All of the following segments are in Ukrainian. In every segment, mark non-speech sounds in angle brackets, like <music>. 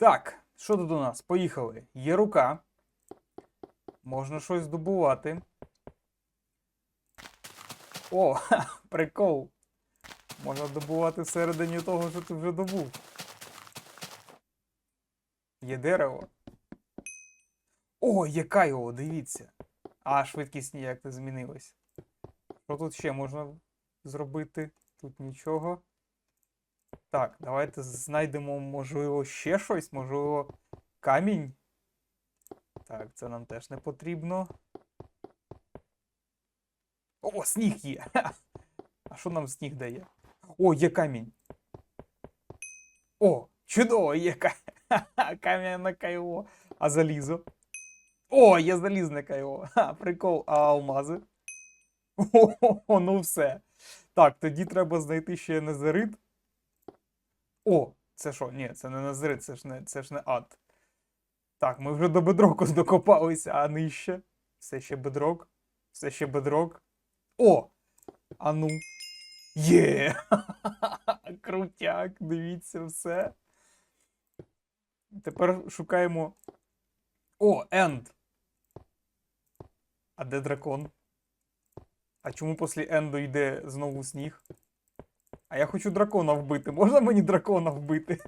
Так, що тут у нас? Поїхали. Є рука. Можна щось добувати. О, ха, <laughs> прикол. Можна добувати всередині того, що ти вже добув. Є дерево. О, яка його, дивіться. А, швидкість ніяк не змінилась. Що тут ще можна зробити? Тут нічого. Так, давайте знайдемо, можливо, ще щось, можливо, камінь. Так, це нам теж не потрібно. О, сніг є! <laughs> А що нам сніг дає? О, є камінь. О, чудово, є <laughs> кам'яне кайло. А залізо? О, є залізне кайло. <laughs> Прикол, а алмази? О, ну все. Так, тоді треба знайти ще незерит. О, це що? Ні, це не незерит, це ж не, це ж не ад. Так, ми вже до бедроку <laughs> докопалися, а нижче. Все ще бедрок. Все ще бедрок. О! А ну. Є! <laughs> Крутяк, дивіться все. Тепер шукаємо. О, енд. А де дракон? А чому після енду йде знову сніг? А я хочу дракона вбити. Можна мені дракона вбити?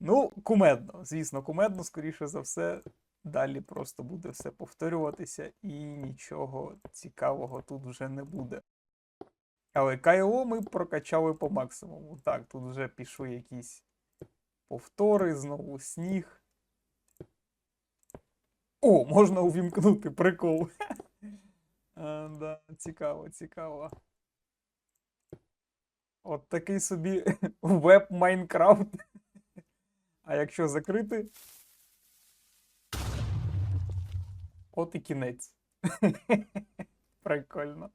ну, кумедно. Звісно, кумедно, скоріше за все. Далі просто буде все повторюватися і нічого цікавого тут вже не буде. Але Кайло ми прокачали по максимуму. Так, тут вже пішли якісь повтори, знову сніг. О, можна увімкнути, прикол. <laughs> Да, цікаво, цікаво. От такий собі <laughs> веб Майнкрафт. А якщо закрити. От і кінець. <laughs> Прикольно.